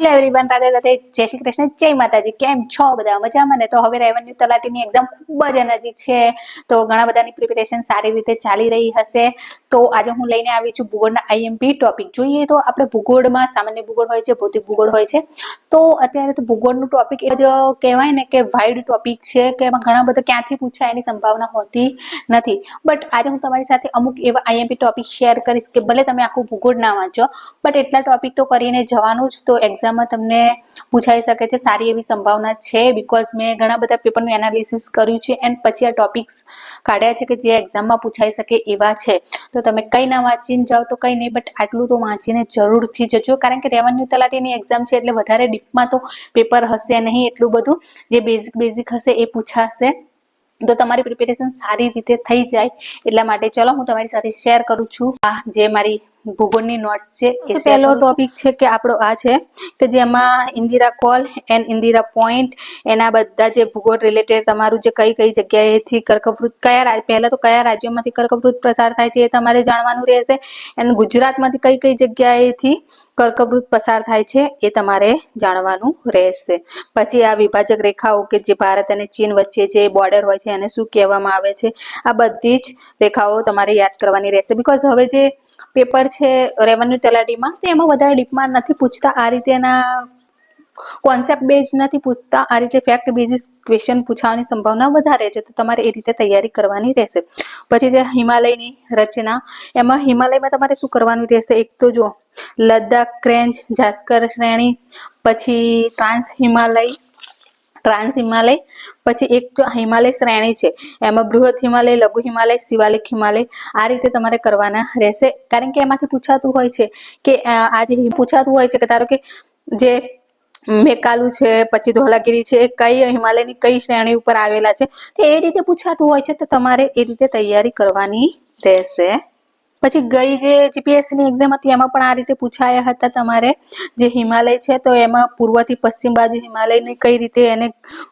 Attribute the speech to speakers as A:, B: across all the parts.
A: Hello everyone Radhe Radhe. જય શ્રી કૃષ્ણ. જય માતાજી. કેમ છો? બધા મજામાં ને? તો હવે રેવન્યુ તલાટીની એક્ઝામ ખૂબ જ નજીક છે. તો ઘણા બધાની પ્રિપેરેશન સારી રીતે ચાલી રહી હશે. તો આજે હું લઈને આવી છું ભૂગોળના આઈએમપી ટોપિક જોઈએ તો આપણે ભૂગોળમાં સામાન્ય ભૂગોળ હોય છે, ભૌતિક ભૂગોળ હોય છે. તો અત્યારે તો ભૂગોળનું ટોપિક એ જ કહેવાય ને કે વાઇડ ટોપિક છે, કે એમાં ઘણા બધા ક્યાંથી પૂછાય એની સંભાવના હોતી નથી. બટ આજે હું તમારી સાથે અમુક એવા આઈએમપી ટોપિક શેર કરીશ કે ભલે તમે આખું ભૂગોળ ના વાંચો બટ એટલા ટોપિક તો કરીને જવાનું જ. તો એક્ઝામ એક્ઝામમાં તમને પૂછાઈ શકે છે, સારી એવી સંભાવના છે બીકોઝ મેં ઘણા બધા પેપરનું એનાલિસિસ કર્યું છે એન્ડ પછી આ ટોપિક્સ કાઢ્યા છે કે જે એક્ઝામમાં પૂછાઈ શકે એવા છે. તો તમે કંઈ ના વાંચીને જાઓ તો કંઈ નહીં બટ આટલું તો વાંચીને જરૂરથી જજો, કારણ કે રેવન્યુ તલાટીની એક્ઝામ છે એટલે વધારે ડીપમાં તો પેપર હશે નહીં એટલું બધું. જે બેઝિક બેઝિક હશે એ પૂછાશે. તો તમારી પ્રિપેરેશન સારી રીતે થઈ જાય એટલા માટે. ચલો, હું તમારી સાથે શેર કરું છું. આ જે મારી ભૂગોળની નોટ્સ છે એ પહેલો ટોપિક છે કે આપણો આ છે કે જેમાં Indira col and Indira point એના બધા જે ભૂગોળ રિલેટેડ તમારું જે કઈ કઈ જગ્યાએથી કર્કવૃત કયા પહેલા તો કયા રાજ્યોમાંથી કર્કવૃત પ્રસાર થાય છે એ તમારે જાણવાનું રહેશે એન્ડ ગુજરાતમાંથી કઈ કઈ જગ્યાએથી કર્કવૃત પસાર થાય છે એ તમારે જાણવાનું રહેશે. પછી આ વિભાજક રેખાઓ કે જે ભારત અને ચીન વચ્ચે જે બોર્ડર હોય છે એને શું કહેવામાં આવે છે આ બધી જ રેખાઓ તમારે યાદ કરવાની રહેશે બીકોઝ હવે જે પેપર છે રેવન્યુ તલાટીમાં, તો એમાં વધારે ડીપમાં નથી પૂછતા. આ રીતેના કોન્સેપ્ટ બેઝ નથી પૂછતા. આ રીતે ફેક્ટ બેઝિસ ક્વેશ્ચન પૂછવાની સંભાવના વધારે છે. તો તમારે એ રીતે તૈયારી કરવાની રહેશે. પછી જે હિમાલયની રચના, એમાં હિમાલયમાં તમારે શું કરવાનું રહેશે? એક તો જો લદ્દાખ ક્રેન્જ જાસ્કર શ્રેણી, પછી ટ્રાન્સ હિમાલય ટ્રાન્સ હિમાલય, પછી એક હિમાલય શ્રેણી છે. એમાં બૃહદ હિમાલય, લઘુ હિમાલય, શિવાલિક હિમાલય આ રીતે તમારે કરવાના રહેશે. કારણ કે એમાંથી પૂછાતું હોય છે કે આજે પૂછાતું હોય છે કે ધારો કે જે મેકાલુ છે, પછી ધોલાગીરી છે, કઈ હિમાલયની કઈ શ્રેણી ઉપર આવેલા છે, તો એ રીતે પૂછાતું હોય છે તો તમારે એ રીતે તૈયારી કરવાની રહેશે. પછી ગઈ જે જીપીએસસી ની એક્ઝામ હતી, એમાં પણ આ રીતે પૂછાયા હતા તમારે. જે હિમાલય છે, તો એમાં પૂર્વથી પશ્ચિમ બાજુ હિમાલયની કઈ રીતે એને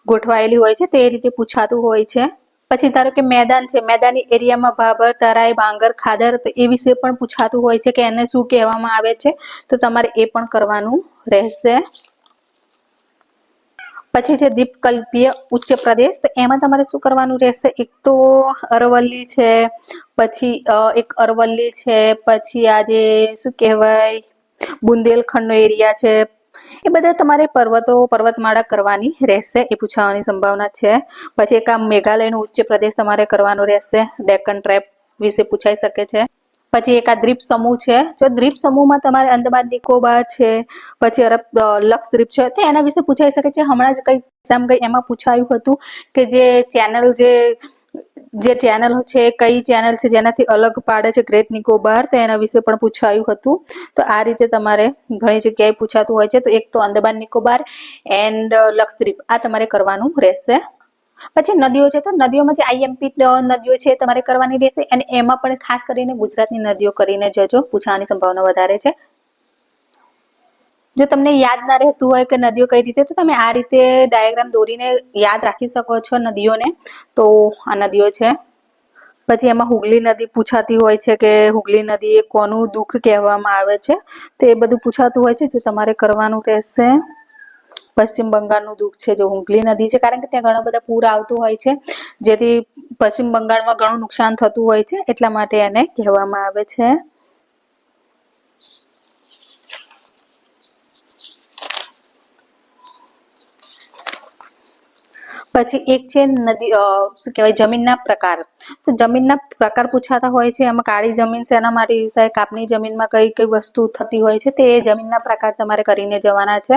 A: ગોઠવાયેલી હોય છે, તે રીતે પૂછાતું હોય છે. પછી ધારો કે મેદાન છે, મેદાની એરિયામાં ભાભર, તરાઈ, બાંગર, ખાદર, તો એ વિશે પણ પૂછાતું હોય છે કે એને શું કહેવામાં આવે છે, તો તમારે એ પણ કરવાનું રહેશે. પછી છે દીપકલ્પીય ઉચ્ચ પ્રદેશ. તો એમાં તમારે શું કરવાનું રહેશે? એક તો અરવલ્લી છે, પછી એક અરવલ્લી છે, પછી આજે શું કહેવાય? બુંદેલખંડનો એરિયા છે. એ બધા તમારે પર્વતો, પર્વતમાળા કરવાની રહેશે, એ પૂછાવાની સંભાવના છે. પછી એક આ મેઘાલયનો ઉચ્ચ પ્રદેશ તમારે કરવાનો રહેશે. ડેકન ટ્રેપ વિશે પૂછાઈ શકે છે. પછી એક આ દ્વીપ સમૂહ છે. જો દ્વીપ સમૂહમાં તમારે અંદમાન નિકોબાર છે, પછી અરબ લક્ષદ્વીપ છે, તો એના વિશે પૂછાઈ શકે છે. હમણાં જ કઈ એક્ઝામ ગઈ એમાં પૂછાયું હતું કે જે ચેનલ જે જે ચેનલ છે, કઈ ચેનલ છે, જેનાથી અલગ પાડે છે ગ્રેટ નિકોબાર તો એના વિશે પણ પૂછાયું હતું. તો આ રીતે તમારે ઘણી જગ્યાએ પૂછાતું હોય છે. તો એક તો અંદમાન નિકોબાર એન્ડ લક્ષદ્વીપ આ તમારે કરવાનું રહેશે. પછી નદીઓ છે તો નદીઓમાં જે આઈએમપી નદીઓ છે તમારે કરવાની રહેશે અને એમાં પણ ખાસ કરીને ગુજરાતની નદીઓ કરીને જજો પૂછવાની સંભાવના વધારે છે. જો તમને યાદ ના રહેતું હોય કે નદીઓ કઈ રીતે, તો તમે આ રીતે ડાયાગ્રામ દોરીને યાદ રાખી શકો છો નદીઓને. તો આ નદીઓ છે. પછી એમાં હુગલી નદી પૂછાતી હોય છે કે હુગલી નદી એ કોનું દુઃખ કહેવામાં આવે છે? તો એ બધું પૂછાતું હોય છે, જે તમારે કરવાનું રહેશે. પશ્ચિમ બંગાળનું દુઃખ છે, જો હુંગલી નદી છે, કારણ કે ત્યાં ઘણા બધા પૂર આવતું હોય છે, જેથી પશ્ચિમ બંગાળમાં ઘણું નુકસાન થતું હોય છે, એટલા માટે એને કહેવામાં આવે છે. પછી એક છે નદી શું કહેવાય, જમીનના પ્રકાર. તો જમીનના પ્રકાર પૂછાતા હોય છે, એમાં કાળી જમીન છે, એના થાય કાપની જમીનમાં કઈ કઈ વસ્તુ થતી હોય છે, તે જમીનના પ્રકાર તમારે કરીને જવાના છે.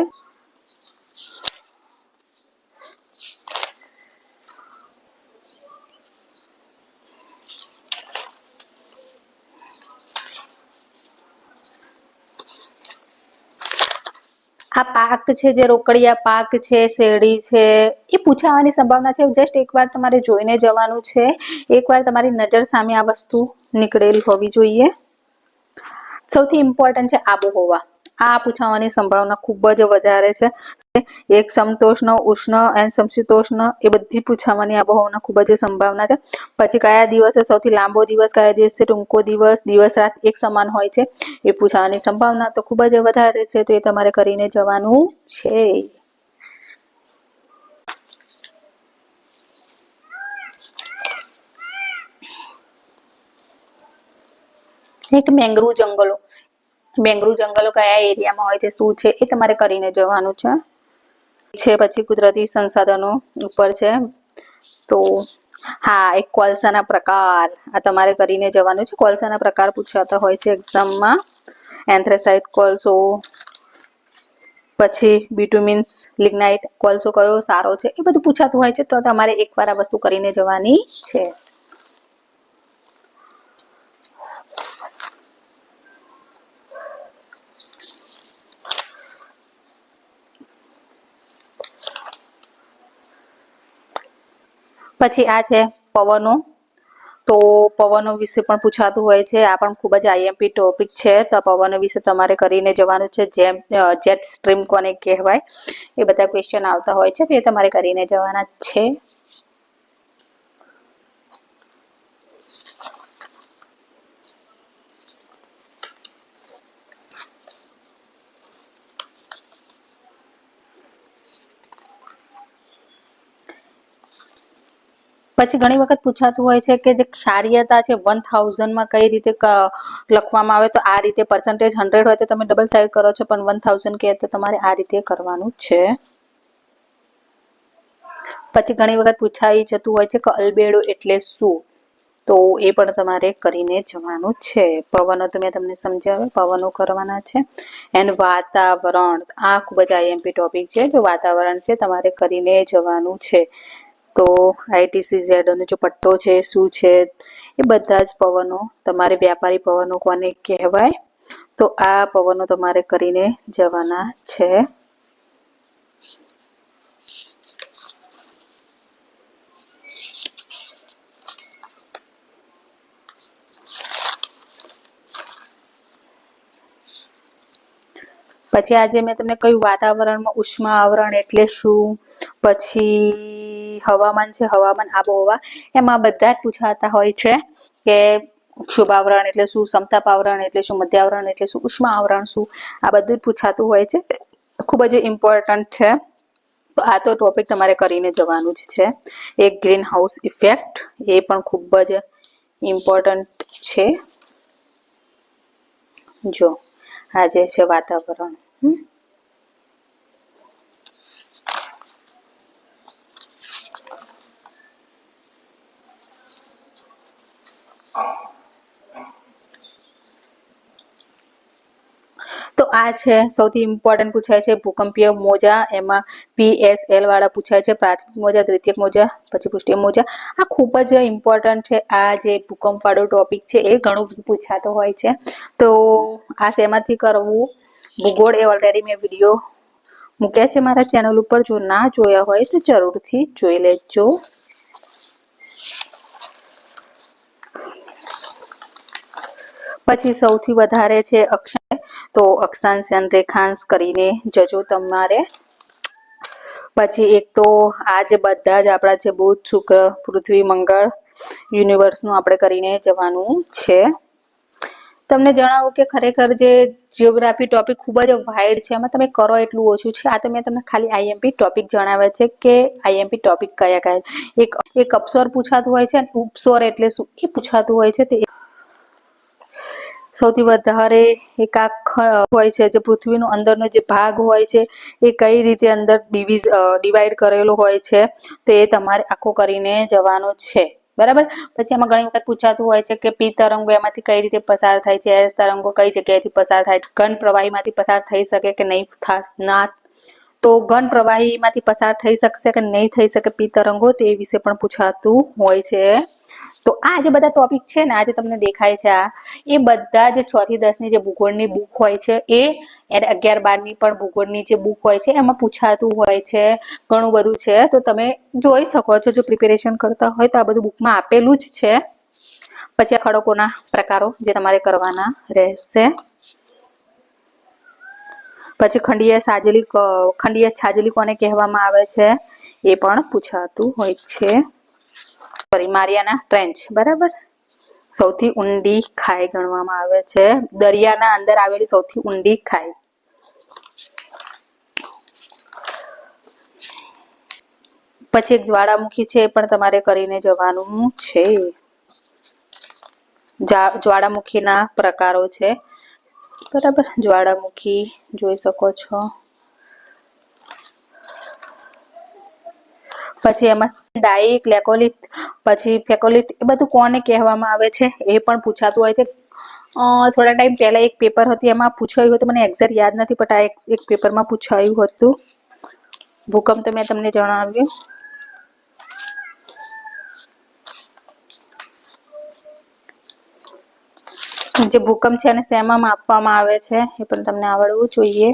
A: આ પાક છે, જે રોકડિયા પાક છે, શેરડી છે, એ પૂછાવાની સંભાવના છે. જસ્ટ એકવાર તમારે જોઈને જવાનું છે. એકવાર તમારી નજર સામે આ વસ્તુ નીકળેલી હોવી જોઈએ. સૌથી ઇમ્પોર્ટન્ટ છે આબોહવા. આ પૂછાવાની સંભાવના ખૂબ જ વધારે છે. એક સમતોષ્ણ, ઉષ્ણ એન્ડ સમશીતોષ્ણ એ બધી પૂછાવાની આબોહવાના ખૂબ જ સંભાવના છે. પછી કયા દિવસે સૌથી લાંબો દિવસ, કયા દિવસે ટૂંકો દિવસ દિવસ, રાત એક સમાન હોય છે? એ પૂછાવાની સંભાવના તો ખૂબ જ વધારે છે, તો એ તમારે કરીને જવાનું છે. એક મેંગ્રુવ જંગલો. મેંગ્રુવ જંગલો કયા એરિયામાં હોય છે, શું છે, એ તમારે કરીને જવાનું છે. છે પછી કુદરતી સંસાધનો ઉપર છે. તો હા, એક કોલસાના પ્રકાર આ તમારે કરીને જવાનું છે. કોલસાના પ્રકાર પૂછાતા હોય છે એક્ઝામમાં. એન્થ્રેસાઇટ કોલસો, પછી બિટુમિન્સ, લિગ્નાઇટ કોલસો કયો સારો છે, એ બધું પૂછાતું હોય છે. તો તમારે એકવાર આ વસ્તુ કરીને જવાની છે. પછી આ છે પવનો. તો પવનો વિશે પણ પૂછાતું હોય છે. આ પણ ખૂબ જ આઈએમપી ટોપિક છે. તો પવનો વિશે તમારે કરીને જવાનું છે. જેમ જેટ સ્ટ્રીમ કોને કહેવાય, એ બધા ક્વેશ્ચન આવતા હોય છે. તો એ તમારે કરીને જવાના છે. પછી ઘણી વખત પૂછાતું હોય છે કે જે ક્ષારીયતા છે વન થાઉઝન્ડમાં કઈ રીતે લખવામાં આવે, તો આ રીતે પર્સન્ટેજ હંડ્રેડ હોય તો તમે ડબલ સાઈડ કરો છો, પણ વન થાઉઝન્ડ કહે તો તમારે આ રીતે કરવાનું છે. પછી ઘણી વખત પૂછાઈ જતું હોય છે કે અલબેડો એટલે શું? તો એ પણ તમારે કરીને જવાનું છે. પવનો તો મેં તમને સમજાવ્યું, પવનો કરવાના છે. એન્ડ વાતાવરણ, આ ખૂબ જ આઈએમપી ટોપિક છે. જો વાતાવરણ છે, તમારે કરીને જવાનું છે. તો આઈટીસી ઝેડ નો જો પટ્ટો છે, શું છે, એ બધા જ પવનો, તમારે વ્યાપારી પવનો કોને કહેવાય? તો આ પવનો તમારે કરીને જવાના છે. પછી આજે મેં તમને કહ્યું વાતાવરણમાં ઉષ્મા આવરણ એટલે શું? પછી હવામાન છે, હવામાન આબોહવા, એમાં બધા જ પૂછાતા હોય છે કે શુભાવરણ એટલે શું સમતાપ આવરણ એટલે શું, મધ્યાવરણ એટલે શું, ઉષ્મા આવરણ શું, આ બધું જ પૂછાતું હોય છે. ખૂબ જ ઇમ્પોર્ટન્ટ છે. આ તો ટોપિક તમારે કરીને જવાનું જ છે. એક ગ્રીન હાઉસ ઇફેક્ટ એ પણ ખૂબ જ ઇમ્પોર્ટન્ટ છે. જો, આ જે છે વાતાવરણ, હમ. આ છે, સૌથી ઇમ્પોર્ટન્ટ પૂછાય છે, ભૂકંપીય મોજા, એમાં પીએસએલ વાળા પૂછાય છે, પ્રાથમિક મોજા, દ્વિતીયક મોજા, પછી પુષ્ટિય મોજા. આ ખૂબ જ ઇમ્પોર્ટન્ટ છે, આ જે ભૂકંપ વાળો ટોપિક છે, એ ઘણું બધું પૂછાતો હોય છે. તો આ શેમાંથી કરવું? ભૂગોળ એ ઓલરેડી મેં વીડિયો મૂક્યા છે મારા ચેનલ ઉપર, જો ના જોયા હોય તો જરૂરથી જોઈ લેજો. પછી સૌથી વધારે છે અક્ષાંશ તો અક્ષાંશ અને રેખાંશ કરીને જજો તમારે. પછી એક તો આ જે બધા જ આપણા જે બુધ, શુક્ર, પૃથ્વી, મંગળ યુનિવર્સનું આપણે કરીને જવાનું છે. તમને જણાવું કે ખરેખર જે જિયોગ્રાફી ટોપિક ખૂબ જ વાઇડ છે, એમાં તમે કરો એટલું ઓછું છે. આ તો મેં તમને ખાલી આઈએમપી ટોપિક જણાવ્યા છે કે આઈએમપી ટોપિક કયા કયા? એક એક અપસ્વર પૂછાતું હોય છે ઉપસ્વર એટલે શું? એ પૂછાતું હોય છે તે સૌથી વધારે એક આ હોય છે, જે પૃથ્વીનો અંદરનો જે ભાગ હોય છે, એ કઈ રીતે અંદર ડિવિઝ ડિવાઈડ કરેલો હોય છે, તો એ તમારે આખો કરીને જવાનો છે. બરાબર? પછી એમાં ઘણી વખત પૂછાતું હોય છે કે પી તરંગો એમાંથી કઈ રીતે પસાર થાય છે, એસ તરંગો કઈ જગ્યાએથી પસાર થાય ઘન પ્રવાહીમાંથી પસાર થઈ શકે કે નહીં? ના. તો ઘન પ્રવાહીમાંથી પસાર થઈ શકશે કે નહીં થઈ શકે પી તરંગો તે વિશે પણ પૂછાતું હોય છે. તો આ જે બધા ટોપિક છે ને આજે તમને દેખાય છે આ, એ બધા જે છ થી દસની જે ભૂગોળની બુક હોય છે, એ અગિયાર બારની પણ ભૂગોળની જે બુક હોય છે, એમાં પૂછાતું હોય છે, ઘણું બધું છે. તો તમે જોઈ શકો છો, જો પ્રિપેરેશન કરતા હોય તો આ બધું બુકમાં આપેલું જ છે. પછી આ ખડકોના પ્રકારો જે તમારે કરવાના રહેશે. પછી ખંડીય સાજલી ખંડીય છાજલી કોને કહેવામાં આવે છે, એ પણ પૂછાતું હોય છે. સોરી મારિયાના ટ્રેન્ચ બરાબર? સૌથી ઊંડી ખાઈ ગણવામાં આવે છે. દરિયાના અંદર આવેલી સૌથી ઊંડી ખાઈ. પછી એક જ્વાળામુખી છે, એ પણ તમારે કરીને જવાનું છે. જ્વાળામુખીના પ્રકારો છે. બરાબર? જ્વાળામુખી જોઈ શકો છો. પછી એમાં ડાઈક લેકોલિક પછી ફેકોલિત એ બધું કોને કહેવામાં આવે છે એ પણ પૂછાતું હોય છે. થોડા ટાઈમ પહેલા એક પેપર હતું, એમાં પૂછાયું હતું, મને એક્ઝેક્ટ યાદ નથી પણ આ એક પેપરમાં પૂછાયું હતું. ભૂકંપ તો મેં તમને જણાવ્યું. જે ભૂકંપ છે એને શેમાં માપવામાં આવે છે, એ પણ તમને આવડવું જોઈએ.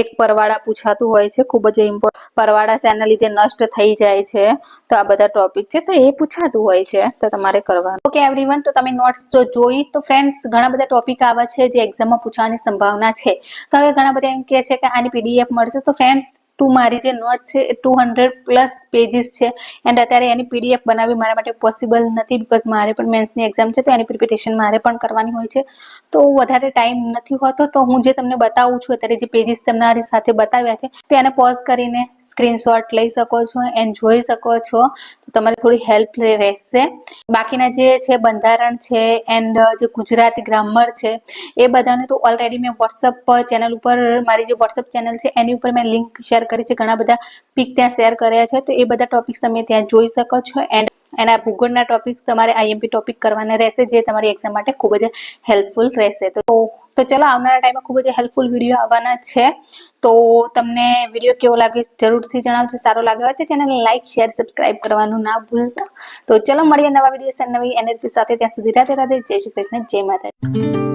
A: એક પરવાળા પૂછાતું હોય છે, ખૂબ જ ઇમ્પોર્ટન્ટ પરવાળા શેના લીધે નષ્ટ થઈ જાય છે. તો આ બધા ટોપિક છે, તો એ પૂછાતું હોય છે, તો તમારે કરવાનું. ઓકે એવરીવન તો તમે નોટ્સ જોઈ, તો ફ્રેન્ડ્સ ઘણા બધા ટોપિક આવા છે, જે એક્ઝામમાં પૂછવાની સંભાવના છે. તો હવે ઘણા બધા એમ કહે છે કે આની પીડીએફ મળશે, તો ફ્રેન્ડ્સ ટુ મારી જે નોટ છે એ ટુ હંડ્રેડ પ્લસ પેજીસ છે. એન્ડ અત્યારે એની પીડીએફ બનાવવી મારા માટે પોસિબલ નથી બિકોઝ મારે પણ મેન્સની એક્ઝામ છે તો એની પ્રિપેરેશન મારે પણ કરવાની હોય છે. તો વધારે ટાઈમ નથી હોતો તો હું જે તમને બતાવું છું, અત્યારે જે પેજીસ તમારી સાથે બતાવ્યા છે, તો એને પોઝ કરીને સ્ક્રીનશોટ લઈ શકો છો એન્ડ જોઈ શકો છો. તો તમારે થોડી હેલ્પ રહેશે. બાકીના જે છે બંધારણ છે એન્ડ જે ગુજરાતી ગ્રામર છે, એ બધાને તો ઓલરેડી મેં વોટ્સઅપ ચેનલ ઉપર, મારી જે વોટ્સઅપ ચેનલ છે, એની ઉપર મેં લિંક શેર કરી છે. ઘણા બધા પિક ત્યાં શેર કર્યા છે. તો એ બધા ટોપિક્સ તમે ત્યાં જોઈ શકો છો. એન્ડ એના ભૂગોળના ટોપિક્સ તમારે આઈએમપી ટોપિક કરવાના રહેશે, જે તમારી એક્ઝામ માટે ખૂબ જ હેલ્પફુલ રહેશે. તો તો ચલો આવનારા ટાઈમમાં ખૂબ જ હેલ્પફુલ વીડિયો આવવાના છે. તો તમને વીડિયો કેવો લાગે જરૂરથી જણાવજો, સારો લાગ્યો હોય તો ચેનલને લાઈક શેર સબસ્ક્રાઇબ કરવાનું ના ભૂલતા. તો ચલો મળીએ નવા વીડિયો નવી એનર્જી સાથે. ત્યાં સુધી રાધે રાધે. જય શ્રી કૃષ્ણ, જય માતા